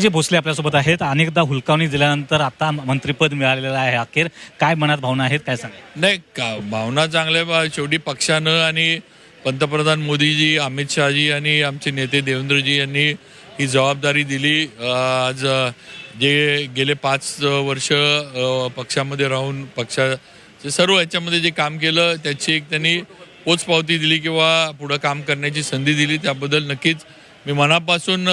जे भोसले आपल्यासोबत आहेत अनेकदा हुलकावणी दिल्यानंतर आता मंत्रिपद मिळालेलं आहे अखेर. काय मनात भावना आहेत काय सांगा नाही का भावना चांगल्या बा- शेवटी पक्षानं आणि पंतप्रधान मोदीजी अमित शहाजी आणि आमचे नेते देवेंद्रजी यांनी ही जबाबदारी दिली. आज जे गेले पाच वर्ष पक्षामध्ये राहून पक्षाचे सर्व याच्यामध्ये जे काम केलं त्याची एक त्यांनी पोचपावती दिली किंवा पुढं काम करण्याची संधी दिली. त्याबद्दल नक्कीच मी मनापासून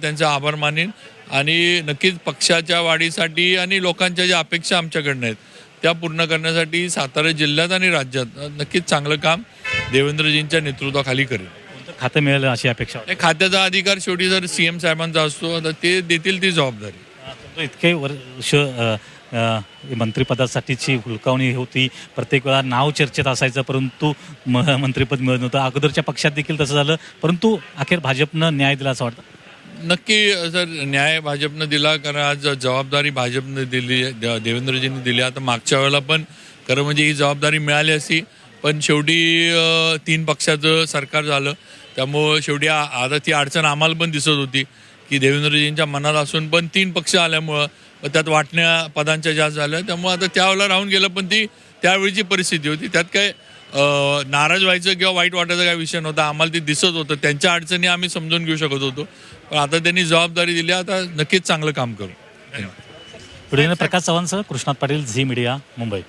त्यांचे आभार मानेन आणि नक्कीच पक्षाच्या वाढीसाठी आणि लोकांच्या ज्या अपेक्षा आमच्याकडनं आहेत त्या पूर्ण करण्यासाठी सातारा जिल्ह्यात आणि राज्यात नक्कीच चांगलं काम देवेंद्रजींच्या नेतृत्वाखाली करेल खातं मिळेल अशी अपेक्षा खात्याचा अधिकार शेवटी जर सी एम साहेबांचा असतो आता ते देतील ती जबाबदारी. इतके वर्ष मंत्रिपदासाठीची हुलकावणी होती. प्रत्येक वेळा नाव चर्चेत असायचं परंतु म- मंत्रिपद मिळत नव्हतं. अगोदरच्या पक्षात देखील तसं झालं परंतु अखेर भाजपनं न्याय दिला असं वाटतं? नक्की जर न्याय भाजपनं दिला कारण आज जबाबदारी भाजपनं दिली देवेंद्रजींनी दिली. आता मागच्या वेळेला पण खरं म्हणजे ही जबाबदारी मिळाली असती पण शेवटी तीन पक्षाचं सरकार झालं. त्यामुळं शेवटी आता ती अडचण आम्हाला पण दिसत होती की देवेंद्रजींच्या मनात असून पण तीन पक्ष आल्यामुळं त्यात वाटण्या पदांच्या जास्त झाल्या त्यामुळं आता त्यावेळेला राहून गेलं पण ती त्यावेळीची परिस्थिती होती. त्यात काय नाराज व्हायचं किंवा वाईट वाटायचा काय विषय नव्हता. आम्हाला ते दिसत होतं. त्यांच्या अडचणी आम्ही समजून घेऊ शकत होतो. पण आता त्यांनी जबाबदारी दिली. आता नक्कीच चांगलं काम करू. धन्यवाद. पुढे प्रकाश चव्हाणसह कृष्णात पाटील झी मीडिया मुंबई.